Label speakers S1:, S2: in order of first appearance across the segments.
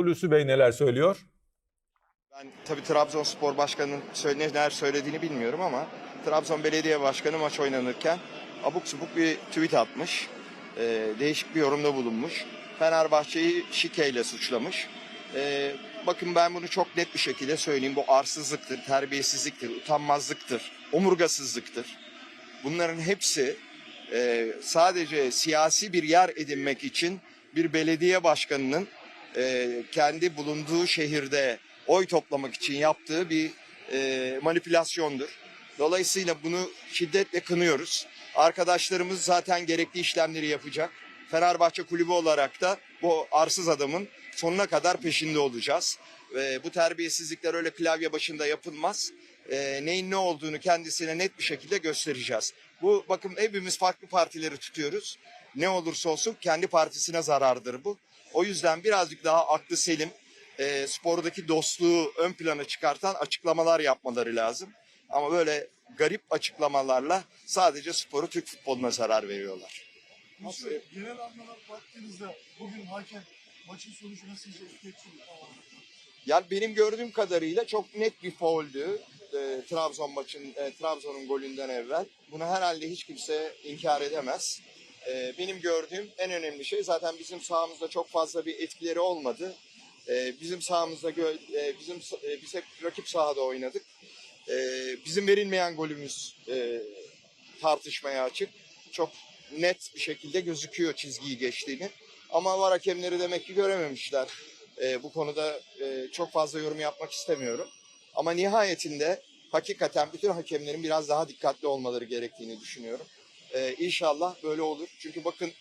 S1: Hulusi Bey neler söylüyor?
S2: Ben tabii Trabzonspor Başkanı'nın neler söylediğini bilmiyorum ama Trabzon Belediye Başkanı maç oynanırken abuk subuk bir tweet atmış. Ee, değişik bir yorumda bulunmuş. Fenerbahçe'yi şikeyle suçlamış. Ee, bakın ben bunu çok net bir şekilde söyleyeyim. Bu arsızlıktır, terbiyesizliktir, utanmazlıktır, omurgasızlıktır. Bunların hepsi e, sadece siyasi bir yer edinmek için bir belediye başkanının e, kendi bulunduğu şehirde oy toplamak için yaptığı bir e, manipülasyondur. Dolayısıyla bunu şiddetle kınıyoruz. Arkadaşlarımız zaten gerekli işlemleri yapacak. Fenerbahçe kulübü olarak da bu arsız adamın sonuna kadar peşinde olacağız. Ve bu terbiyesizlikler öyle klavye başında yapılmaz. E, neyin ne olduğunu kendisine net bir şekilde göstereceğiz. Bu bakın hepimiz farklı partileri tutuyoruz. Ne olursa olsun kendi partisine zarardır bu. O yüzden birazcık daha aklı selim, e, spordaki dostluğu ön plana çıkartan açıklamalar yapmaları lazım. Ama böyle garip açıklamalarla sadece sporu Türk futboluna zarar veriyorlar.
S3: Nasıl genel anlamda baktığınızda bugün hakem maçın sonucuna sizce etki etti mi?
S2: Yani benim gördüğüm kadarıyla çok net bir fauldü e, Trabzon maçın e, Trabzon'un golünden evvel. Bunu herhalde hiç kimse inkar edemez. E, benim gördüğüm en önemli şey zaten bizim sahamızda çok fazla bir etkileri olmadı. E, bizim sahamızda e, bizim e, biz hep rakip sahada oynadık. E, bizim verilmeyen golümüz e, tartışmaya açık. Çok net bir şekilde gözüküyor çizgiyi geçtiğini. Ama var hakemleri demek ki görememişler. E, bu konuda e, çok fazla yorum yapmak istemiyorum. Ama nihayetinde hakikaten bütün hakemlerin biraz daha dikkatli olmaları gerektiğini düşünüyorum. E, inşallah böyle olur. Çünkü bakın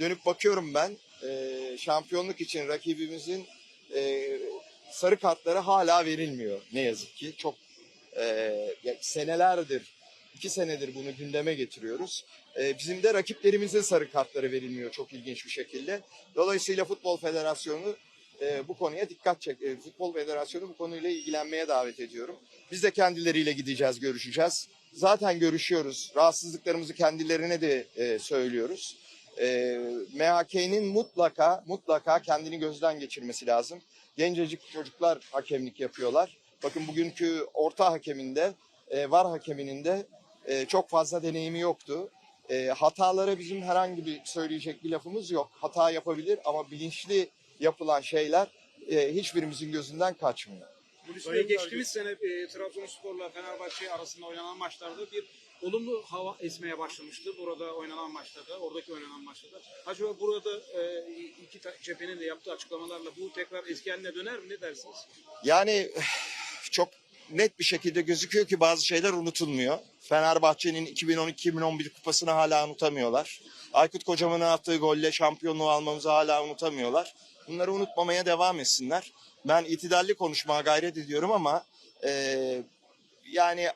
S2: dönüp bakıyorum ben e, şampiyonluk için rakibimizin e, sarı kartları hala verilmiyor ne yazık ki. Çok e, senelerdir, iki senedir bunu gündeme getiriyoruz. E, bizim de rakiplerimizin sarı kartları verilmiyor çok ilginç bir şekilde. Dolayısıyla Futbol Federasyonu e, bu konuya dikkat çek. e, Futbol Federasyonu bu konuyla ilgilenmeye davet ediyorum. Biz de kendileriyle gideceğiz, görüşeceğiz. Zaten görüşüyoruz. Rahatsızlıklarımızı kendilerine de e, söylüyoruz. E, MHK'nin mutlaka mutlaka kendini gözden geçirmesi lazım. Gencecik çocuklar hakemlik yapıyorlar. Bakın bugünkü orta hakeminde, e, var hakeminin de e, çok fazla deneyimi yoktu. E, hatalara bizim herhangi bir söyleyecek bir lafımız yok. Hata yapabilir ama bilinçli yapılan şeyler e, hiçbirimizin gözünden kaçmıyor.
S4: Bey geçtiğimiz sene e, Trabzonspor'la Fenerbahçe arasında oynanan maçlarda bir olumlu hava esmeye başlamıştı. Burada oynanan maçlarda, oradaki oynanan maçlarda. Acaba burada e, iki cephenin de yaptığı açıklamalarla bu tekrar eski haline döner mi? Ne dersiniz?
S2: Yani çok net bir şekilde gözüküyor ki bazı şeyler unutulmuyor. Fenerbahçe'nin 2012-2011 kupasını hala unutamıyorlar. Aykut Kocaman'ın attığı golle şampiyonluğu almamızı hala unutamıyorlar. Bunları unutmamaya devam etsinler. Ben itidalli konuşmaya gayret ediyorum ama eee, yani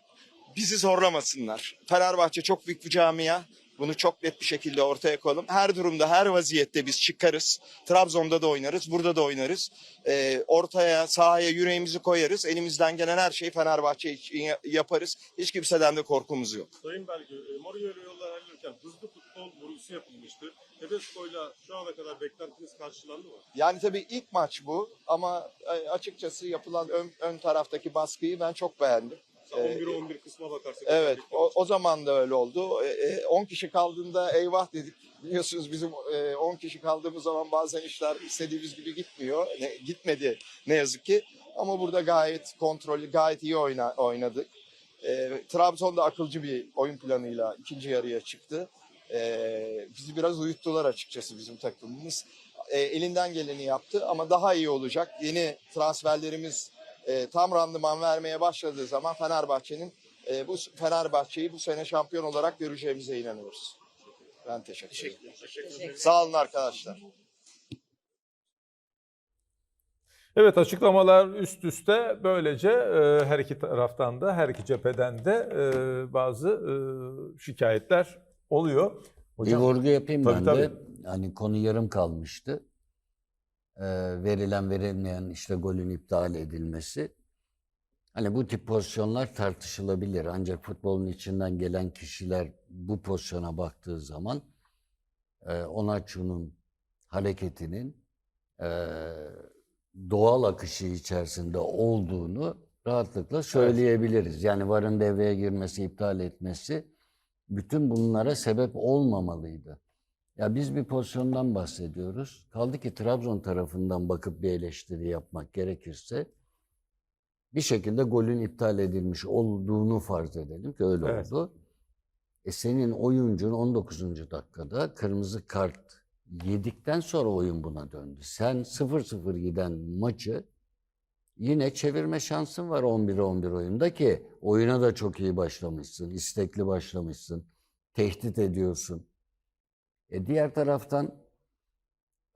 S2: bizi zorlamasınlar. Fenerbahçe çok büyük bir camia. Bunu çok net bir şekilde ortaya koyalım. Her durumda, her vaziyette biz çıkarız. Trabzon'da da oynarız, burada da oynarız. Ee, ortaya, sahaya yüreğimizi koyarız. Elimizden gelen her şeyi Fenerbahçe için ya- yaparız. Hiç kimseden de korkumuz yok.
S5: Sayın Belgü, e, Mourinho'yla yollar ayrılırken hızlı futbol vurgusu yapılmıştı. Tedesco'yla şu ana kadar beklentiniz karşılandı mı?
S2: Yani tabii ilk maç bu ama e, açıkçası yapılan ön, ön taraftaki baskıyı ben çok beğendim.
S5: Mesela
S2: Ee,
S5: 11'e 11 kısma bakarsak.
S2: Evet, o, o zaman da öyle oldu. E, e, 10 kişi kaldığında eyvah dedik. Biliyorsunuz bizim e, 10 kişi kaldığımız zaman bazen işler istediğimiz gibi gitmiyor. Ne, gitmedi ne yazık ki. Ama burada gayet kontrollü, gayet iyi oyna, oynadık. E, Trabzon da akılcı bir oyun planıyla ikinci yarıya çıktı. E, bizi biraz uyuttular açıkçası bizim takımımız. E, elinden geleni yaptı ama daha iyi olacak. Yeni transferlerimiz e, tam randıman vermeye başladığı zaman Fenerbahçe'nin e, bu Fenerbahçe'yi bu sene şampiyon olarak göreceğimize inanıyoruz. Ben teşekkür ederim. Sağ olun arkadaşlar.
S1: Evet açıklamalar üst üste böylece e, her iki taraftan da her iki cepheden de e, bazı e, şikayetler oluyor.
S6: bir vurgu yapayım
S1: Tabii,
S6: ben de.
S1: tabii.
S6: Hani konu yarım kalmıştı. Ee, verilen verilmeyen işte golün iptal edilmesi. Hani bu tip pozisyonlar tartışılabilir. Ancak futbolun içinden gelen kişiler bu pozisyona baktığı zaman e, Onaçu'nun hareketinin e, doğal akışı içerisinde olduğunu rahatlıkla söyleyebiliriz. Yani VAR'ın devreye girmesi, iptal etmesi bütün bunlara sebep olmamalıydı. Ya biz bir pozisyondan bahsediyoruz. Kaldı ki Trabzon tarafından bakıp bir eleştiri yapmak gerekirse bir şekilde golün iptal edilmiş olduğunu farz edelim ki öyle
S1: Evet.
S6: oldu. E senin oyuncun 19. dakikada kırmızı kart yedikten sonra oyun buna döndü. Sen 0-0 giden maçı yine çevirme şansın var 11-11 oyunda ki oyuna da çok iyi başlamışsın, istekli başlamışsın, tehdit ediyorsun. E diğer taraftan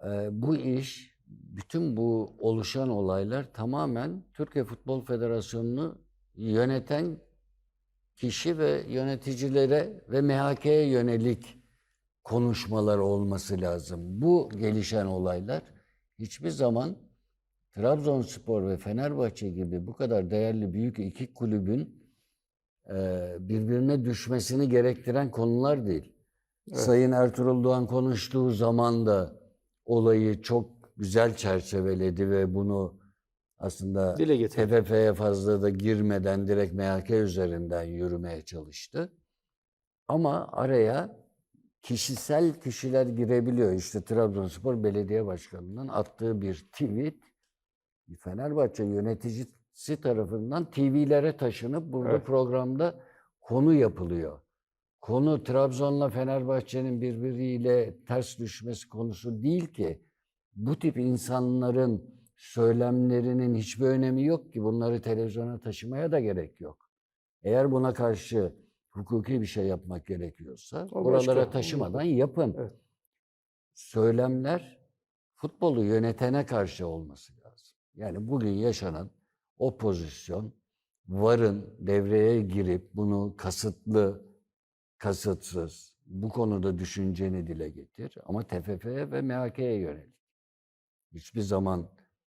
S6: e, bu iş, bütün bu oluşan olaylar tamamen Türkiye Futbol Federasyonu'nu yöneten kişi ve yöneticilere ve MHK'ye yönelik konuşmalar olması lazım. Bu gelişen olaylar hiçbir zaman Trabzonspor ve Fenerbahçe gibi bu kadar değerli büyük iki kulübün e, birbirine düşmesini gerektiren konular değil. Sayın Ertuğrul Doğan konuştuğu zaman da olayı çok güzel çerçeveledi ve bunu aslında. TFF'ye fazla da girmeden direkt MHK üzerinden yürümeye çalıştı. Ama araya kişisel kişiler girebiliyor. İşte Trabzonspor Belediye Başkanı'nın attığı bir tweet Fenerbahçe yöneticisi tarafından TV'lere taşınıp burada
S1: Evet.
S6: programda konu yapılıyor. Konu Trabzon'la Fenerbahçe'nin birbiriyle ters düşmesi konusu değil ki. Bu tip insanların söylemlerinin hiçbir önemi yok ki bunları televizyona taşımaya da gerek yok. Eğer buna karşı hukuki bir şey yapmak gerekiyorsa
S7: O
S6: buralara
S7: başka.
S6: taşımadan yapın.
S7: Evet.
S6: Söylemler futbolu yönetene karşı olması. Yani bugün yaşanan o pozisyon VAR'ın devreye girip bunu kasıtlı, kasıtsız bu konuda düşünceni dile getir ama TFF'ye ve MHK'ye yönelik. Hiçbir zaman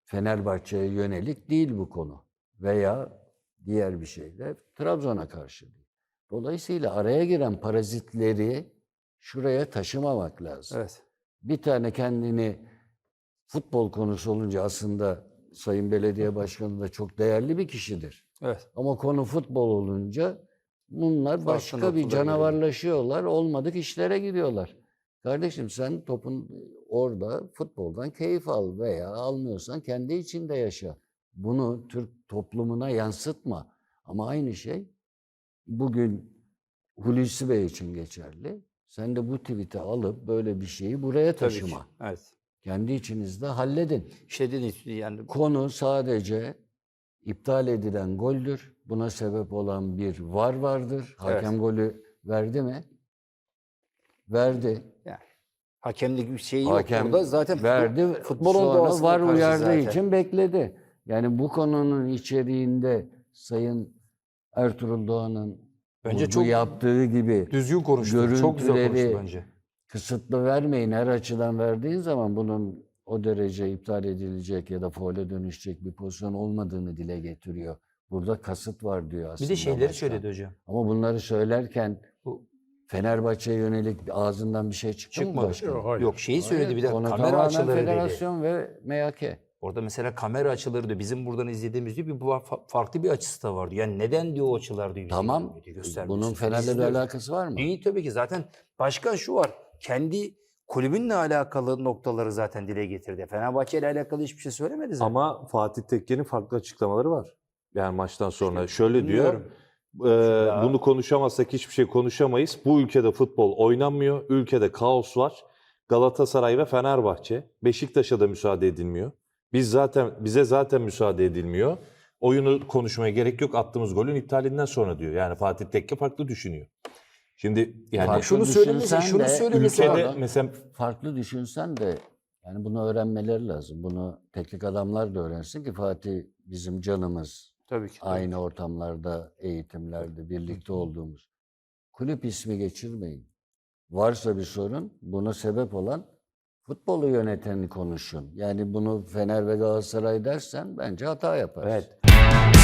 S6: Fenerbahçe'ye yönelik değil bu konu veya diğer bir şeyle Trabzon'a karşı değil. Dolayısıyla araya giren parazitleri şuraya taşımamak lazım.
S7: Evet.
S6: Bir tane kendini futbol konusu olunca aslında Sayın Belediye Başkanı da çok değerli bir kişidir.
S7: Evet.
S6: Ama konu futbol olunca bunlar başka
S7: noktalara
S6: bir
S7: gidiyor.
S6: canavarlaşıyorlar, olmadık işlere gidiyorlar. Kardeşim sen topun orada futboldan keyif al veya almıyorsan kendi içinde yaşa. Bunu Türk toplumuna yansıtma. Ama aynı şey bugün Hulusi Bey için geçerli. Sen de bu tweet'i alıp böyle bir şeyi buraya taşıma.
S7: Evet.
S6: Kendi içinizde halledin.
S7: İşte dediğiniz yani
S6: Konu sadece iptal edilen goldür. Buna sebep olan bir var vardır. Hakem
S7: Evet.
S6: golü verdi mi? Verdi.
S7: hakemlik bir şey yok
S6: Hakem
S7: burada. Zaten
S6: verdi.
S7: futbolun
S6: Sonra
S7: doğasına
S6: var uyardığı
S7: zaten.
S6: için bekledi. Yani bu konunun içeriğinde Sayın Ertuğrul Doğan'ın
S8: Bence çok
S6: yaptığı gibi
S8: düzgün konuştu. Çok güzel konuştu bence.
S6: Kısıtlı vermeyin her açıdan verdiğin zaman bunun o derece iptal edilecek ya da faule dönüşecek bir pozisyon olmadığını dile getiriyor. Burada kasıt var diyor aslında.
S8: Bir de şeyleri
S6: başkan.
S8: söyledi hocam.
S6: Ama bunları söylerken
S8: Bu-
S6: Fenerbahçe'ye yönelik ağzından bir şey çıktı mı
S8: Çıkmadı.
S6: başkanım?
S1: Yok, hayır.
S8: Yok şeyi söyledi bir de
S6: Konu
S8: kamera açıları dedi.
S6: federasyon ve MHK.
S8: Orada mesela kamera açıları diyor. Bizim buradan izlediğimiz diyor bir farklı bir açısı da var diyor. Yani neden diyor o açılar diyor. bize
S6: Tamam.
S8: diyor,
S6: Bunun. Fener'le bir alakası var mı?
S8: Değil tabii ki zaten başkan şu var. Kendi kulübünle alakalı noktaları zaten dile getirdi. Fenerbahçe ile alakalı hiçbir şey söylemedi zaten.
S9: Ama Fatih Tekke'nin farklı açıklamaları var. Yani maçtan sonra şöyle diyor.
S8: Bilmiyorum.
S9: "Ee,
S8: Mesela-
S9: bunu konuşamazsak hiçbir şey konuşamayız. Bu ülkede futbol oynanmıyor. Ülkede kaos var. Galatasaray ve Fenerbahçe. Beşiktaş'a da müsaade edilmiyor. Biz zaten bize zaten müsaade edilmiyor. Oyunu konuşmaya gerek yok. Attığımız golün iptalinden sonra diyor. Yani Fatih Tekke farklı düşünüyor. Şimdi yani
S6: Farklı
S8: şunu söylemesi, şunu
S6: de
S8: söylemesi
S9: ülkede mesela
S6: farklı düşünsen de yani bunu öğrenmeleri lazım. Bunu teknik adamlar da öğrensin ki Fatih bizim canımız.
S7: Tabii ki.
S6: Aynı ortamlarda, eğitimlerde birlikte olduğumuz. Kulüp ismi geçirmeyin. Varsa bir sorun buna sebep olan futbolu yöneteni konuşun. Yani bunu Fener ve Galatasaray dersen bence hata yaparsın.
S8: Evet.